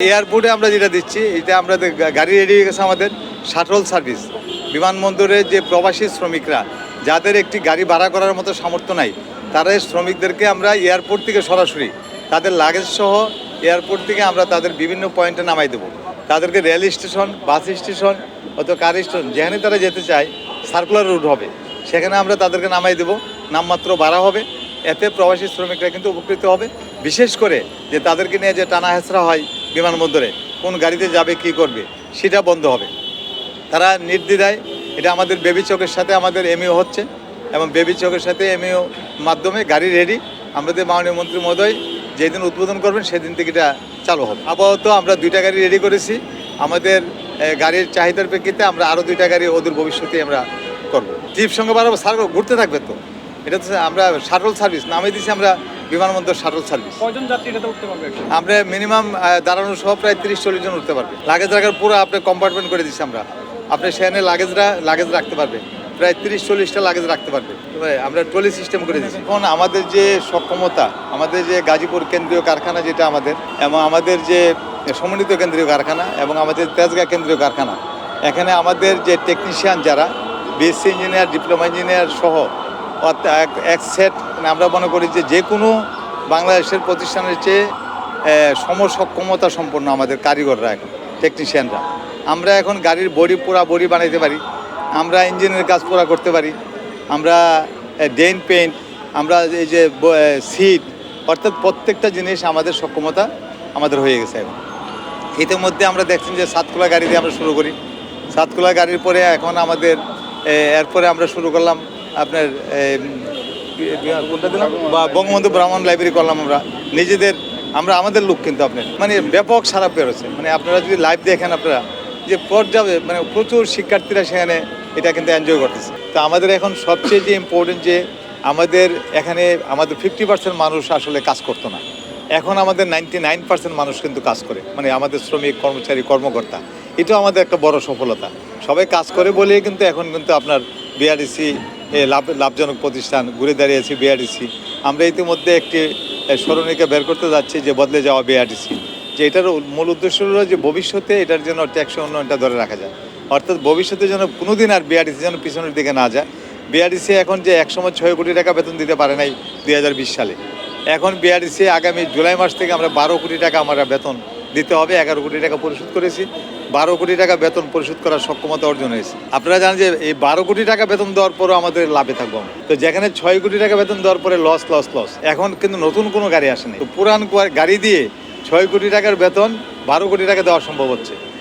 এয়ারপোর্টে আমরা যেটা দিচ্ছি, এটা আমরা গাড়ি রেডি হয়ে গেছে আমাদের শাটল সার্ভিস বিমানবন্দরে যে প্রবাসী শ্রমিকরা, যাদের একটি গাড়ি ভাড়া করার মতো সামর্থ্য নাই তারা শ্রমিকদেরকে আমরা এয়ারপোর্ট থেকে সরাসরি, তাদের লাগেজ সহ এয়ারপোর্ট থেকে আমরা তাদের বিভিন্ন পয়েন্টে নামাই দেবো। তাদেরকে রেল স্টেশন বাস স্টেশন অথবা কার স্টেশন যেখানে তারা যেতে চায় সার্কুলার রুট হবে। সেখানে আমরা তাদেরকে নামাই দেবো। নামমাত্র ভাড়া হবে। এতে প্রবাসী শ্রমিকরা কিন্তু উপকৃত হবে। বিশেষ করে যে তাদেরকে নিয়ে যে টানা হেঁচড়া হয় বিমানবন্দরে কোন গাড়িতে যাবে, কি করবে, সেটা বন্ধ হবে। তারা নির্দ্বিধায় এটা আমাদের বেবি চকের সাথে আমাদের এমইও হচ্ছে এবং বেবি চকের সাথে এমইও মাধ্যমে গাড়ি রেডি আমাদের মাননীয় মন্ত্রী মহোদয় যেদিন উদ্বোধন করবেন, সেদিন থেকে এটা চালু হবে। আপাতত আমরা দুইটা গাড়ি রেডি করেছি। আমাদের গাড়ির চাহিদার প্রেক্ষিতে আমরা আরও দুইটা গাড়ি ওদের ভবিষ্যতে আমরা করব। জিপ সঙ্গে বাড়াবো সার ঘুরতে থাকবে তো। এটা তো আমরা শাটল সার্ভিস নামে দিছি আমরা বিমানবন্দর শাটল সার্ভিস। কয়জন যাত্রী এটাতে উঠতে পারবে আমরা মিনিমাম দাঁড়ানো সহ প্রায় তিরিশ চল্লিশ জন উঠতে পারবে। লাগেজ রাখার পুরো আপনি কম্পার্টমেন্ট করে দিচ্ছি আমরা। আপনি সেখানে লাগেজরা লাগেজ রাখতে পারবে। প্রায় তিরিশ চল্লিশটা লাগেজ রাখতে পারবে। আমরা ট্রলি সিস্টেম করে দিচ্ছি এখন আমাদের যে সক্ষমতা আমাদের যে গাজীপুর কেন্দ্রীয় কারখানা যেটা আমাদের এবং আমাদের যে সমন্বিত কেন্দ্রীয় কারখানা এবং আমাদের তেজগাঁ কেন্দ্রীয় কারখানা এখানে আমাদের যে টেকনিশিয়ান যারা বিএসসি ইঞ্জিনিয়ার ডিপ্লোমা ইঞ্জিনিয়ার সহ এক- সেট মানে আমরা মনে করি যে যে কোনো বাংলাদেশের প্রতিষ্ঠানের চেয়ে সমসক্ষমতা সম্পন্ন আমাদের কারিগররা এখন টেকনিশিয়ানরা আমরা এখন গাড়ির বডি পুরা বডি বানাইতে পারি, আমরা ইঞ্জিনের কাজ পুরা করতে পারি, আমরা ডেন পেন্ট আমরা এই যে সিট, অর্থাৎ প্রত্যেকটা জিনিস আমাদের সক্ষমতা আমাদের হয়ে গেছে এখন। ইতিমধ্যে আমরা দেখছেন যে সাতকুলা গাড়ি দিয়ে আমরা শুরু করি। সাতকুলা গাড়ির পরে এখন আমাদের এরপরে আমরা শুরু করলাম আপনার বি- বঙ্গবন্ধু ব্রাহ্মণ লাইব্রেরি করলাম আমরা। নিজেদের, আমরা আমাদের লোক কিন্তু আপনার। মানে ব্যাপক সারা বেরোচ্ছে। মানে আপনারা যদি লাইভ দেখেন আপনারা, যে পর্যায়ে মানে প্রচুর শিক্ষার্থীরা সেখানে এটা কিন্তু এনজয় করতেছে। তো আমাদের এখন সবচেয়ে যে ইম্পর্টেন্ট যে আমাদের এখানে আমাদের ফিফটি পার্সেন্ট মানুষ আসলে কাজ করতো না। এখন আমাদের নাইনটি নাইন পার্সেন্ট মানুষ কিন্তু কাজ করে। মানে আমাদের শ্রমিক, কর্মচারী, কর্মকর্তা। এটাও আমাদের একটা বড় সফলতা। সবাই কাজ করে বলেই কিন্তু এখন কিন্তু আপনার বিআরডিসি লাভ, লাভজনক প্রতিষ্ঠান ঘুরে দাঁড়িয়েছি বিআরডিসি আমরা ইতিমধ্যে একটি স্মরণিকা বের করতে যাচ্ছি যে বদলে যাওয়া বিআরডিসি যে এটার মূল উদ্দেশ্য হলো যে ভবিষ্যতে এটার জন্য ট্যাক্স উন্নয়নটা ধরে রাখা যায়। অর্থাৎ ভবিষ্যতে যেন কোনোদিন আর বিআরডিসি যেন পিছনের দিকে না যায়। বিআরডিসি এখন যে একসময় ছয় কোটি টাকা বেতন দিতে পারে নাই দুই হাজার বিশ সালে। এখন বিআরডিসি আগামী জুলাই মাস থেকে আমরা বারো কোটি টাকা আমরা বেতন দিতে হবে, এগারো কোটি টাকা পরিশোধ করেছি। বারো কোটি টাকা বেতন পরিশোধ করার সক্ষমতা অর্জন হয়েছে। আপনারা জানেন যে এই বারো কোটি টাকা বেতন দেওয়ার পরও আমাদের লাভে থাকব তো যেখানে ছয় কোটি টাকা বেতন দেওয়ার পরে লস লস লস এখন কিন্তু নতুন কোনো গাড়ি আসেনি তো পুরান গাড়ি দিয়ে ছয় কোটি টাকার বেতন বারো কোটি টাকা দেওয়া সম্ভব হচ্ছে।